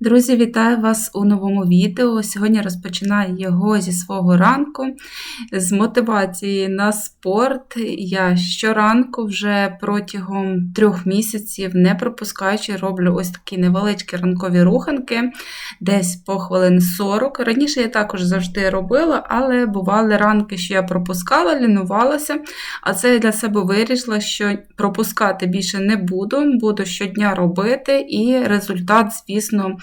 Друзі, вітаю вас у новому відео. Сьогодні розпочинаю його зі свого ранку, з мотивації на спорт. Я щоранку вже протягом трьох місяців, не пропускаючи, роблю ось такі невеличкі ранкові руханки, десь по хвилин 40. Раніше я також завжди робила, але бували ранки, що я пропускала, лінувалася. А це я для себе вирішила, що пропускати більше не буду, буду щодня робити, і результат, звісно,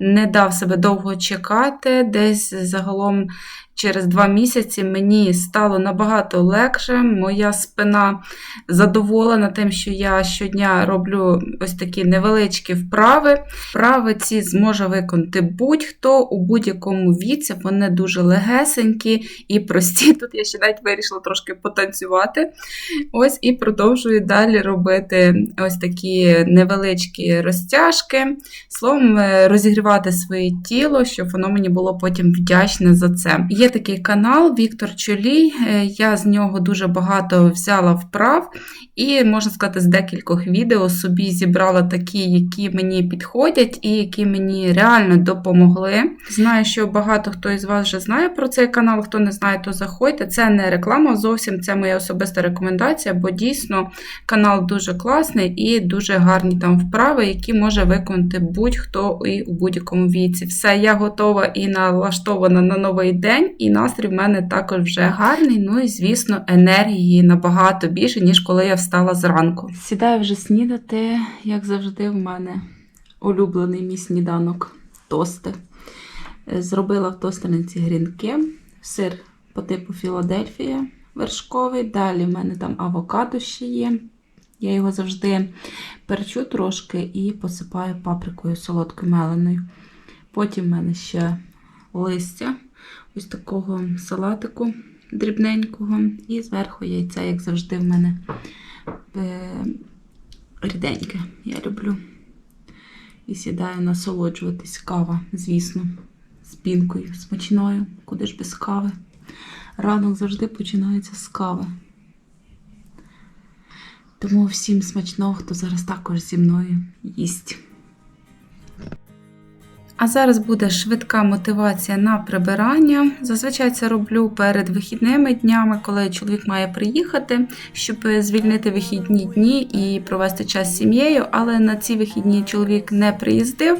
не дав себе довго чекати. Десь загалом через два місяці мені стало набагато легше. Моя спина задоволена тим, що я щодня роблю ось такі невеличкі вправи. Вправи ці зможе виконати будь-хто у будь-якому віці. Вони дуже легесенькі і прості. Тут я ще навіть вирішила трошки потанцювати. Ось і продовжую далі робити ось такі невеличкі розтяжки. Словом, е, розігрівати своє тіло, щоб воно мені було потім вдячне за це. Є такий канал Віктор Чолій. е, Я з нього дуже багато взяла вправ, і можна сказати, з декількох відео собі зібрала такі, які мені підходять і які мені реально допомогли. Знаю, що багато хто із вас вже знає про цей канал. Хто не знає, то заходьте. Це не реклама зовсім, це моя особиста рекомендація, бо дійсно канал дуже класний і дуже гарні там вправи, які може виконати будь-хто і у будь-якому віці. Все, я готова і налаштована на новий день, і настрій в мене також вже гарний. Ну і звісно, енергії набагато більше, ніж коли я встала зранку. Сідаю вже снідати, як завжди, в мене улюблений мій сніданок тости. Е, Зробила в тостерниці грінки, сир по типу Філадельфія вершковий. Далі в мене там авокадо ще є. Я його завжди перчу трошки і посипаю паприкою солодкою меленою. Потім в мене ще листя ось такого салатику дрібненького. І зверху яйця, як завжди, в мене е, ріденьке. Я люблю. І сідаю насолоджуватись кава, звісно, з пінкою смачною, куди ж без кави. Ранок завжди починається з кави. Тому всім смачного, хто зараз також зі мною їсть. А зараз буде швидка мотивація на прибирання. Зазвичай це роблю перед вихідними днями, коли чоловік має приїхати, щоб звільнити вихідні дні і провести час з сім'єю. Але на ці вихідні чоловік не приїздив.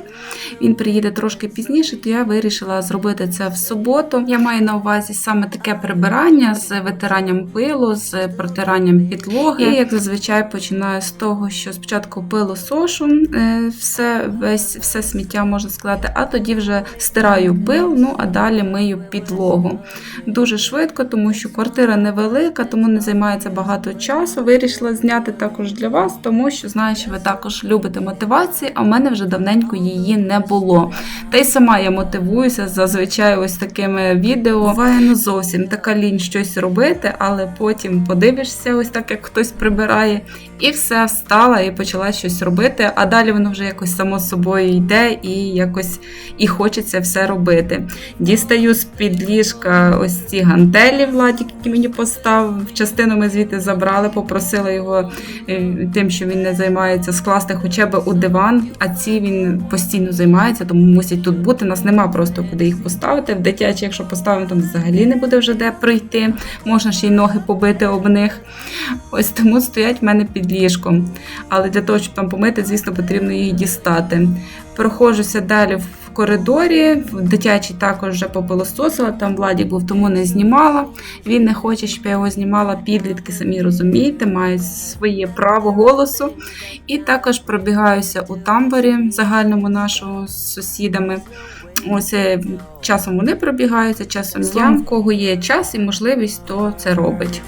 Він приїде трошки пізніше, то я вирішила зробити це в суботу. Я маю на увазі саме таке прибирання з витиранням пилу, з протиранням підлоги. І як зазвичай починаю з того, що спочатку пилу сошу, е, все, весь, все сміття можна сказати а тоді вже стираю пил, ну а далі мию підлогу. Дуже швидко, тому що квартира невелика, тому не займається багато часу. Вирішила зняти також для вас, тому що знаю, що ви також любите мотивації, а в мене вже давненько її не було. Та й сама я мотивуюся зазвичай ось такими відео. Буває ну зовсім така лінь щось робити, але потім подивишся, ось так як хтось прибирає, і все встала і почала щось робити. А далі воно вже якось само собою йде і якось і хочеться все робити. Дістаю з-під ліжка ось ці гантелі Владік, які мені поставив. Частину ми звідти забрали, попросила його е, тим, що він не займається, скласти хоча б у диван, а ці він постійно займається, тому мусять тут бути. Нас нема просто куди їх поставити. В дитячі, якщо поставимо, там взагалі не буде вже де пройти. Можна ще й ноги побити об них. Ось тому стоять в мене під ліжком. Але для того, щоб там помити, звісно, потрібно їх дістати. Проходжуся далі в коридорі, в дитячий також вже попилососила, там Владік був, тому не знімала. Він не хоче, щоб я його знімала. Підлітки, самі розумієте, мають своє право голосу. І також пробігаюся у тамбурі загальному нашого з сусідами. Ось е, часом вони пробігаються, часом я. В кого є час і можливість, то це робить.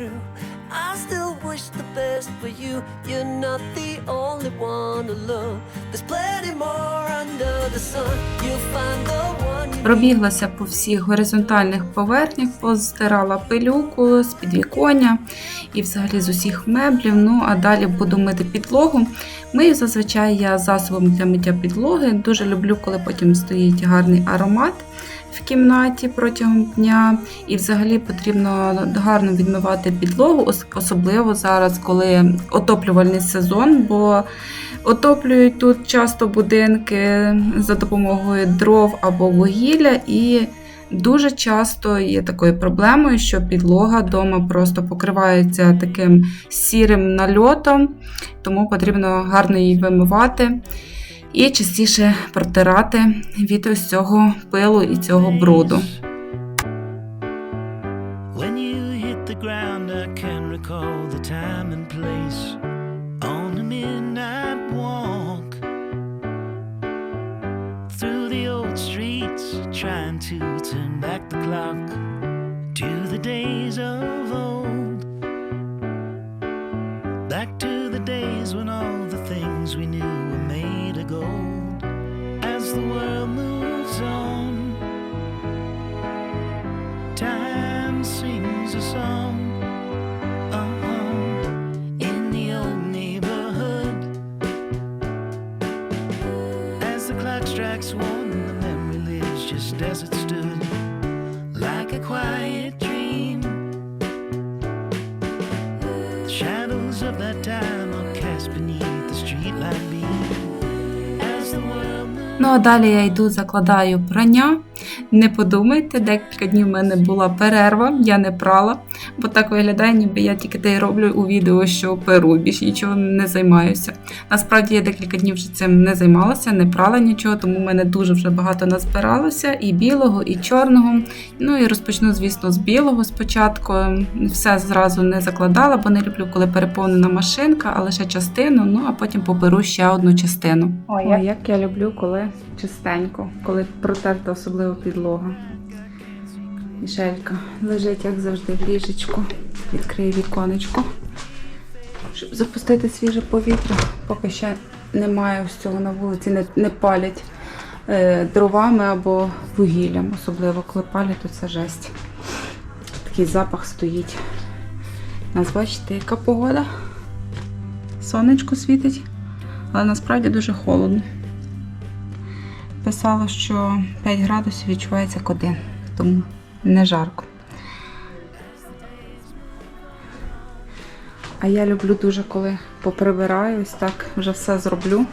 through. I still wish the best for you. You're not the only one to love. There's plenty more under the sun. You'll find the Пробіглася по всіх горизонтальних поверхнях, поздирала пилюку з підвіконня і взагалі з усіх меблів. Ну, а далі буду мити підлогу. Мию зазвичай я засобом для миття підлоги. Дуже люблю, коли потім стоїть гарний аромат в кімнаті протягом дня. І взагалі потрібно гарно відмивати підлогу, особливо зараз, коли отоплювальний сезон, бо отоплюють тут часто будинки за допомогою дров або вугілля, і дуже часто є такою проблемою, що підлога вдома просто покривається таким сірим нальотом, тому потрібно гарно її вимивати і частіше протирати від ось цього пилу і цього бруду. Trying to turn back the clock to the days of clock strikes one, the memory lives just as it stood, like a quiet dream. The shadows of that time are cast beneath the streetlight beam. As the world. Ну а далі я йду, закладаю прання. Не подумайте, декілька днів в мене була перерва, я не прала, бо так виглядає, ніби я тільки те й роблю у відео, що перу, більш нічого не займаюся. Насправді я декілька днів вже цим не займалася, не прала нічого, тому в мене дуже вже багато назбиралося і білого, і чорного. Ну і розпочну, звісно, з білого спочатку. Все зразу не закладала, бо не люблю, коли переповнена машинка, а лише частину, ну а потім поберу ще одну частину. Ой, як я люблю, коли чистенько, коли протерта особливо підлога. Мішелька лежить, як завжди, в ліжечку. Відкриє віконечко, щоб запустити свіже повітря. Поки ще немає ось цього на вулиці, не, не палять е, дровами або вугіллям. Особливо, коли палять, то це жесть. Такий запах стоїть. Нас бачите, яка погода. Сонечко світить, але насправді дуже холодно. Писало, що 5 градусів відчувається як один, тому не жарко. А я люблю дуже, коли поприбираю, ось так вже все зроблю.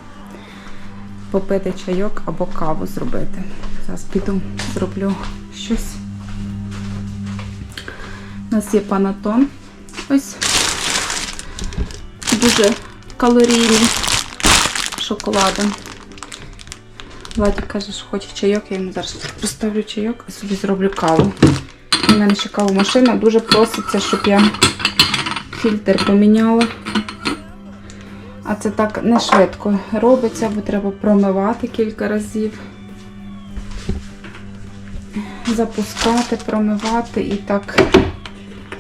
Попити чайок або каву зробити. Зараз піду, зроблю щось. У нас є панатон. Ось дуже калорійний шоколадом. Владик каже, що хоче чайок, я йому зараз поставлю чайок і собі зроблю каву. У мене ще кавомашина, дуже проситься, щоб я фільтр поміняла. А це так не швидко робиться, бо треба промивати кілька разів. Запускати, промивати і так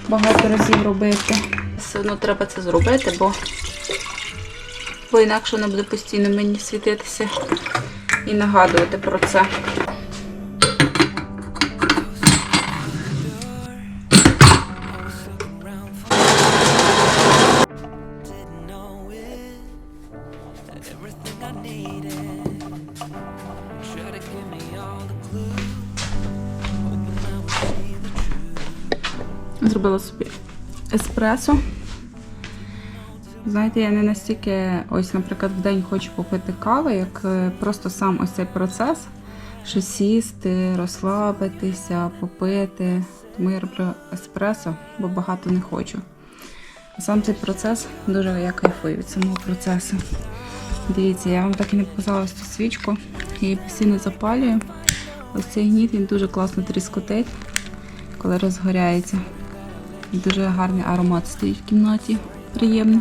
багато разів робити. Все одно треба це зробити, бо, бо інакше воно буде постійно мені світитися і нагадувати про це. Зробила собі еспресо. Знаєте, я не настільки, ось, наприклад, в день хочу попити кави, як е, просто сам ось цей процес, що сісти, розслабитися, попити. Тому я роблю еспресо, бо багато не хочу. Сам цей процес дуже я кайфую від самого процесу. Дивіться, я вам так і не показала цю свічку. Я її постійно запалюю. Ось цей гніт він дуже класно тріскотить, коли розгоряється. Дуже гарний аромат стоїть в кімнаті. Приємний.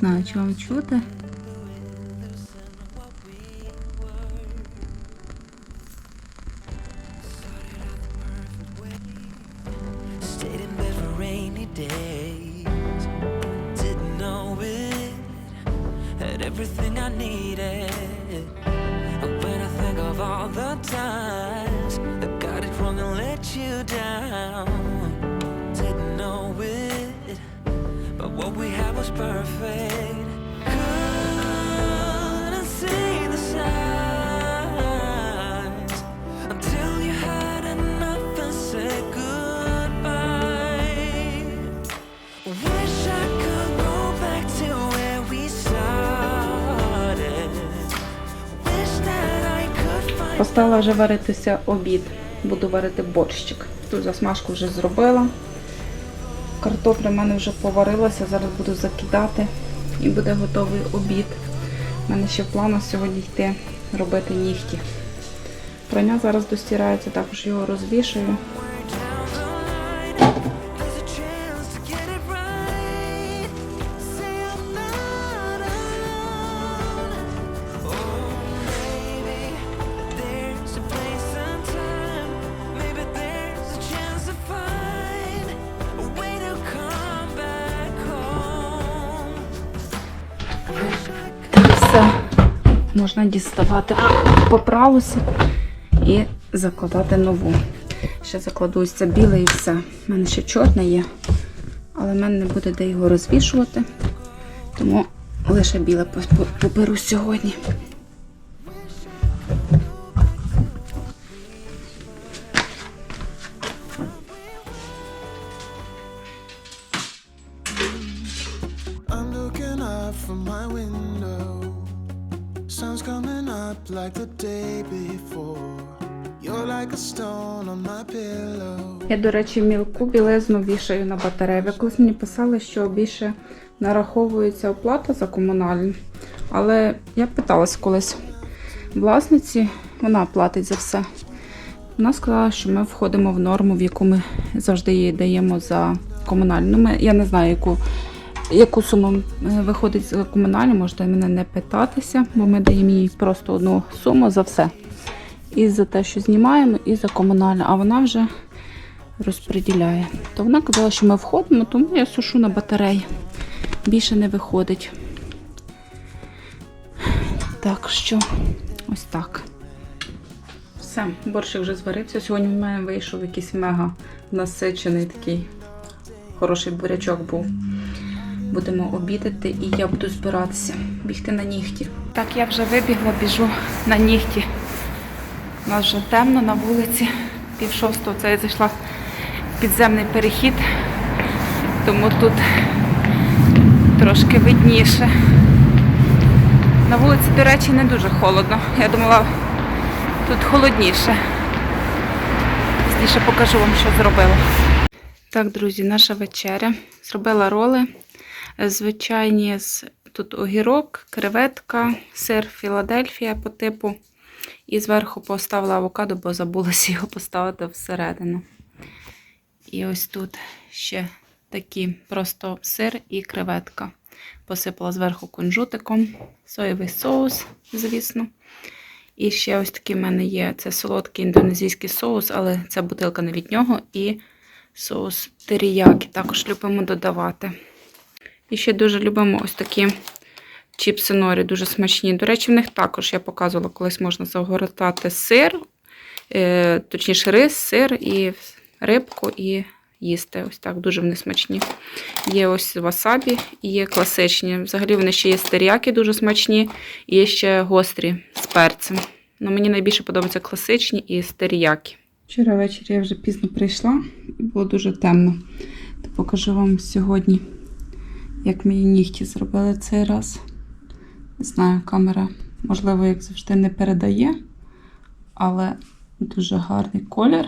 Знаю, чи вам чути. Поставила вже варитися обід. Буду варити борщик. Тут засмажку вже зробила. Картопля в мене вже поварилася, зараз буду закидати і буде готовий обід. У мене ще в планах сьогодні йти робити нігті. Прання зараз достирається, також його розвішую. Можна діставати. Попралося і закладати нову. Ще закладу ось це біле і все. У мене ще чорне є, але в мене не буде де його розвішувати. Тому лише біле по- по- поберу сьогодні. Я, до речі, мілку білизну вішаю на батарею. Ви колись мені писали, що більше нараховується оплата за комунальну. Але я питалась колись власниці, вона платить за все. Вона сказала, що ми входимо в норму, в яку ми завжди їй даємо за комунальну. Ну, Ми, я не знаю, яку, яку суму е, виходить за комунальну, можете мене не питатися, бо ми даємо їй просто одну суму за все. І за те, що знімаємо, і за комунальне. А вона вже розподіляє. То вона казала, що ми входимо, тому я сушу на батареї. Більше не виходить. Так що, ось так. Все, борщик вже зварився. Сьогодні в мене вийшов якийсь мега насичений такий хороший бурячок був. Будемо обідати і я буду збиратися, бігти на нігті. Так, я вже вибігла, біжу на нігті. У нас вже темно на вулиці. Пів шостого це я зайшла підземний перехід, тому тут трошки видніше. На вулиці, до речі, не дуже холодно. Я думала, тут холодніше. Пізніше покажу вам, що зробила. Так, друзі, наша вечеря. Зробила роли. Звичайні тут огірок, креветка, сир Філадельфія по типу. І зверху поставила авокадо, бо забулася його поставити всередину. І ось тут ще такі просто сир і креветка. Посипала зверху кунжутиком, соєвий соус, звісно. І ще ось такий в мене є це солодкий індонезійський соус, але ця бутилка не від нього. І соус теріякі також любимо додавати. І ще дуже любимо ось такі чіпси норі, дуже смачні. До речі, в них також я показувала, колись можна загортати сир, е, точніше рис, сир і рибку, і їсти. Ось так, дуже вони смачні. Є ось васабі і є класичні. Взагалі вони ще є стеріаки дуже смачні, і є ще гострі з перцем. Ну, мені найбільше подобаються класичні і стеріяки. Вчора ввечері я вже пізно прийшла, і було дуже темно. То покажу вам сьогодні, як мої нігті зробили цей раз. Не знаю, камера, можливо, як завжди, не передає, але дуже гарний колір.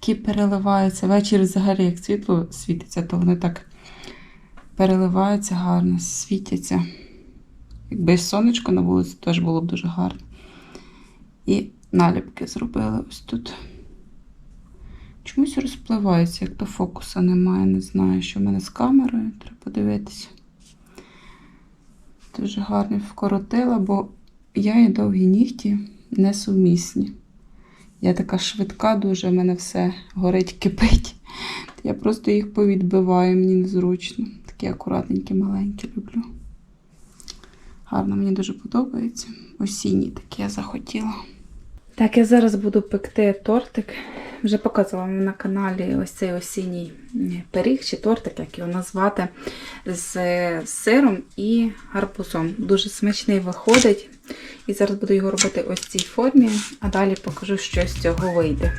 Такий переливається. Ввечері взагалі, як світло світиться, то вони так переливаються гарно, світяться. Якби сонечко на вулиці теж було б дуже гарно. І наліпки зробили ось тут. Чомусь розпливається, як то фокуса немає. Не знаю, що в мене з камерою. Треба подивитися. Дуже гарно вкоротила, бо я і довгі нігті несумісні. Я така швидка, дуже в мене все горить, кипить. Я просто їх повідбиваю, мені незручно. Такі акуратненькі, маленькі люблю. Гарно, мені дуже подобається. Осінні такі я захотіла. Так, я зараз буду пекти тортик. Вже показувала вам на каналі ось цей осінній пиріг чи тортик, як його назвати, з сиром і гарбузом. Дуже смачний виходить. І зараз буду його робити ось в цій формі, а далі покажу, що з цього вийде.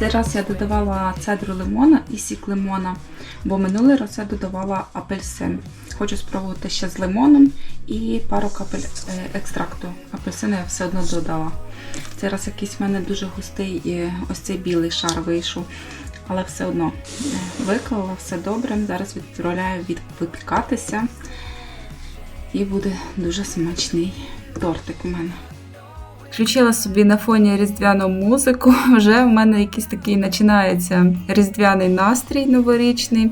Цей раз я додавала цедру лимона і сік лимона, бо минулий раз я додавала апельсин. Хочу спробувати ще з лимоном і пару капель е, екстракту. Апельсину я все одно додала. Цей раз якийсь в мене дуже густий ось цей білий шар вийшов. Але все одно е, виклала, все добре. Зараз відправляю від- випікатися. І буде дуже смачний тортик у мене. Включила собі на фоні різдвяну музику. Вже в мене якийсь такий починається різдвяний настрій новорічний.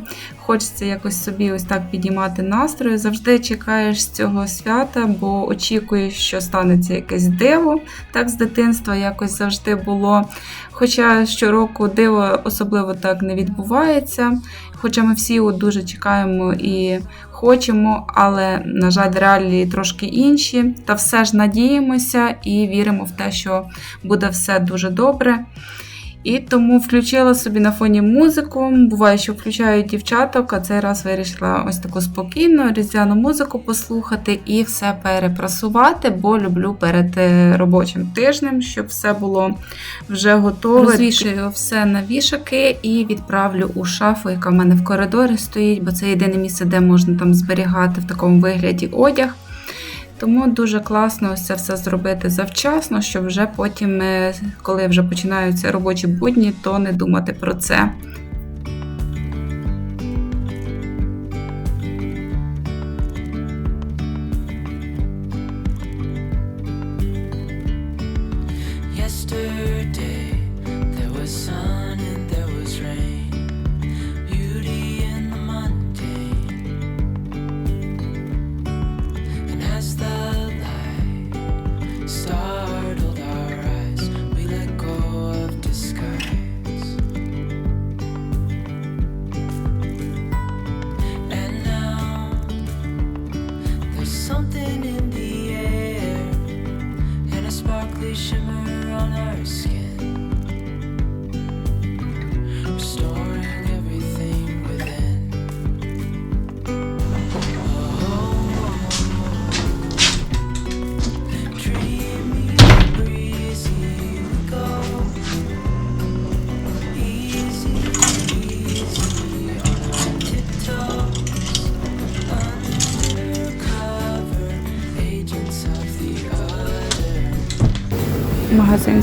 Хочеться якось собі ось так підіймати настрою. Завжди чекаєш з цього свята, бо очікуєш, що станеться якесь диво. Так з дитинства якось завжди було. Хоча щороку диво особливо так не відбувається. Хоча ми всі от дуже чекаємо і хочемо, але, на жаль, реалії трошки інші. Та все ж надіємося і віримо в те, що буде все дуже добре. І тому включила собі на фоні музику. Буває, що включаю дівчаток, а цей раз вирішила ось таку спокійну різдвяну музику послухати і все перепрасувати, бо люблю перед е, робочим тижнем, щоб все було вже готове. Розвішую все на вішаки і відправлю у шафу, яка в мене в коридорі стоїть, бо це єдине місце, де можна там зберігати в такому вигляді одяг. Тому дуже класно це все зробити завчасно, щоб вже потім, е, коли вже починаються робочі будні, то не думати про це.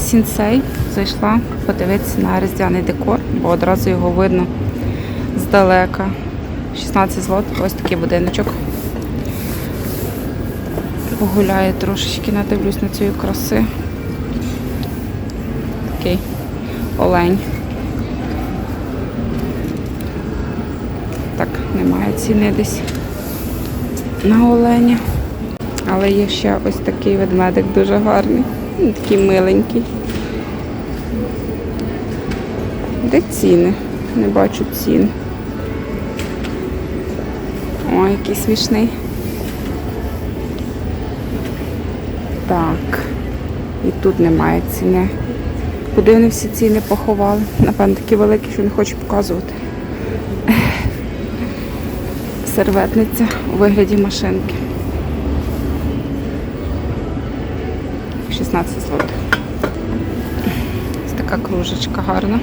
Сінсей зайшла подивитися на різдвяний декор, бо одразу його видно здалека. 16 злотих, ось такий будиночок. Погуляю трошечки, надивлюсь на цю краси. Такий олень. Так, немає ціни десь на оленя. Але є ще ось такий ведмедик дуже гарний. Він такий миленький. Де ціни? Не бачу цін. О, який смішний. Так. І тут немає ціни. Куди вони всі ціни поховали? Напевно, такі великі, що не хочу показувати. Серветниця у вигляді машинки. 16. Ось така кружечка гарна.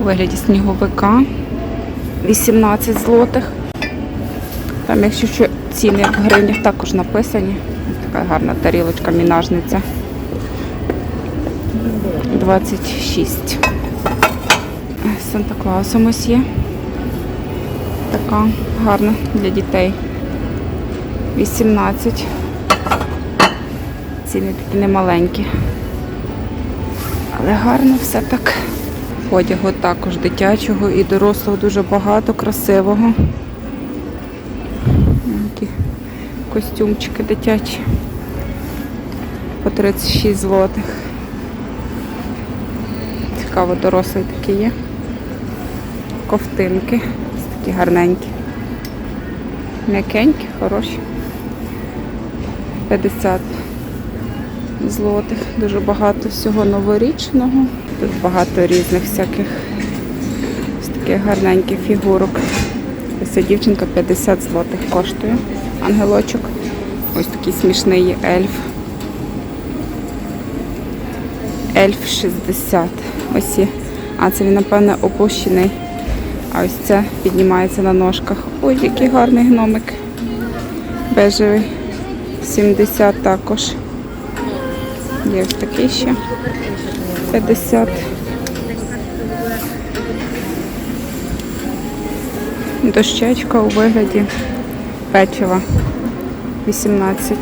У вигляді сніговика. 18 злотих. Там, якщо що, ціни в гривнях також написані. Ось така гарна тарілочка, мінажниця. 26. З Санта Клаусом ось є. Така гарна для дітей. 18. Ціни такі немаленькі. Але гарно все так. Одягу також дитячого і дорослого дуже багато, красивого. Такі костюмчики дитячі. По 36 злотих. Цікаво, дорослий такий є. Ковтинки. Ось такі гарненькі. М'якенькі, хороші. 50 злотих. Дуже багато всього новорічного. Тут багато різних всяких ось таких гарненьких фігурок. Ось ця дівчинка 50 злотих коштує. Ангелочок. Ось такий смішний ельф. Ельф 60. Ось є. А це він, напевне, опущений. А ось це піднімається на ножках. Ой, який гарний гномик. Бежевий. 70 також. Є ось такий ще. 50. Дощечка у вигляді печива. 18.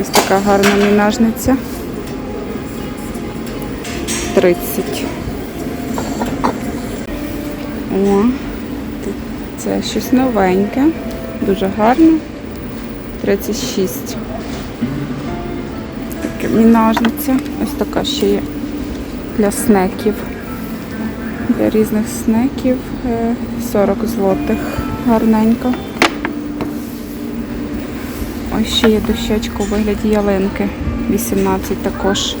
Ось така гарна мінажниця. 30. О, це щось новеньке, дуже гарне. 36. Таке мінажниця. Ось така ще є для снеків. Для різних снеків е, 40 злотих. Гарненько. Ось ще є дощечка у вигляді ялинки. 18 також.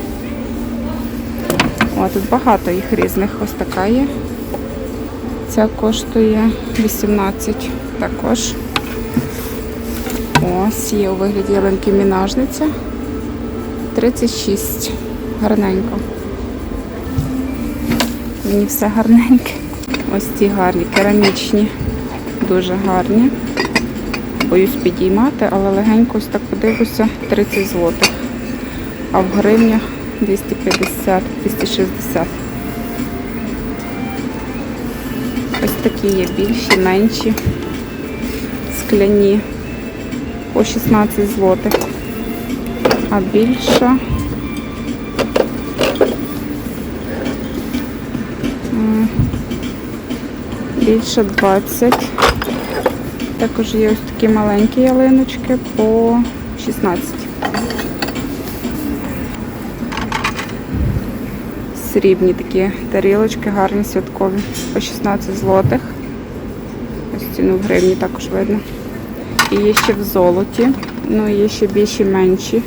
О, тут багато їх різних. Ось така є. Ця коштує 18 також. Ось є у вигляді ялинки мінажниця. 36. Гарненько. Мені все гарненьке. Ось ці гарні, керамічні, дуже гарні. Боюсь підіймати, але легенько ось так подивлюся 30 злотих. А в гривнях 250, 260. Ось такі є більші, менші, скляні по 16 злотих. А більша м, більша 20. Також є ось такі маленькі ялиночки по 16. Срібні такі тарілочки, гарні святкові, по 16 злотих. Ось ціну в гривні також видно. І є ще в золоті, ну і є ще більші менші.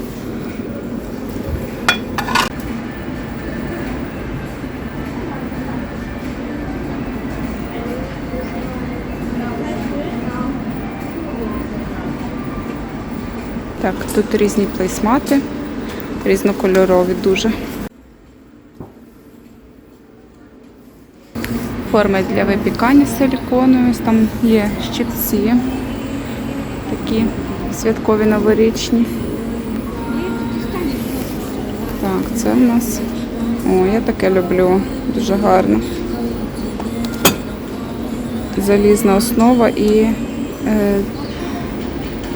Так, тут різні плейсмати, різнокольорові дуже. Форми для випікання силіконові, ось там є щипці, такі святкові новорічні. Так, це в нас. О, я таке люблю, дуже гарно. Залізна основа і е,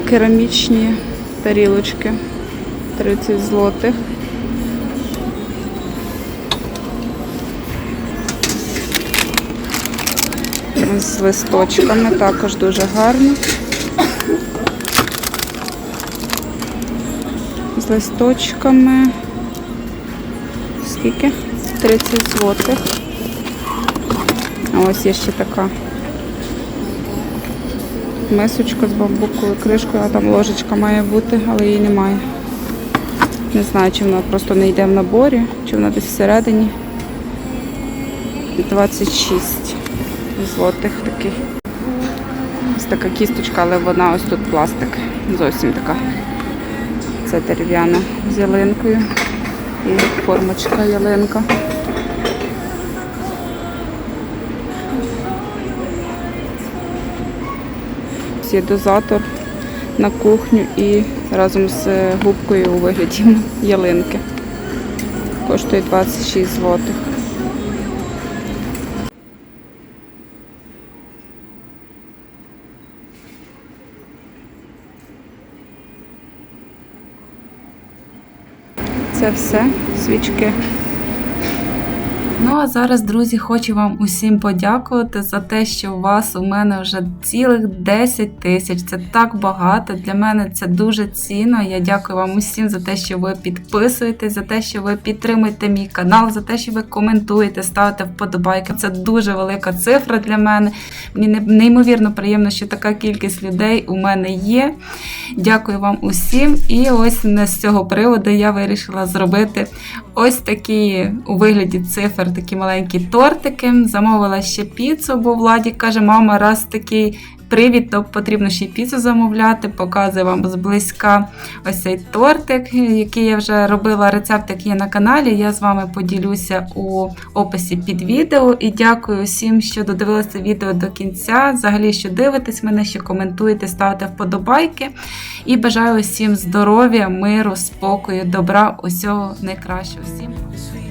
керамічні тарілочки 30 злотих. З листочками також дуже гарно. З листочками. Скільки? 30 злотих. А ось є ще така мисочка з бамбуковою кришкою, а там ложечка має бути, але її немає. Не знаю, чи вона просто не йде в наборі, чи вона десь всередині. 26 злотих такий. Ось така кісточка, але вона ось тут пластик. Зовсім така. Це дерев'яна з ялинкою. І формочка ялинка. Є дозатор на кухню і разом з губкою у вигляді ялинки. Коштує 26 злотих. Це все свічки. Ну а зараз, друзі, хочу вам усім подякувати за те, що у вас у мене вже цілих 10 тисяч. Це так багато. Для мене це дуже цінно. Я дякую вам усім за те, що ви підписуєтесь, за те, що ви підтримуєте мій канал, за те, що ви коментуєте, ставите вподобайки. Це дуже велика цифра для мене. Мені неймовірно приємно, що така кількість людей у мене є. Дякую вам усім. І ось з цього приводу я вирішила зробити ось такі у вигляді цифр, такі маленькі тортики. Замовила ще піцу, бо Владік каже, мама, раз такий привід, то потрібно ще й піцу замовляти. Показую вам зблизька ось цей тортик, який я вже робила. Рецепт який є на каналі. Я з вами поділюся у описі під відео. І дякую всім, що додивилися відео до кінця. Взагалі, що дивитесь мене, що коментуєте, ставите вподобайки. І бажаю всім здоров'я, миру, спокою, добра, усього найкращого. Всім.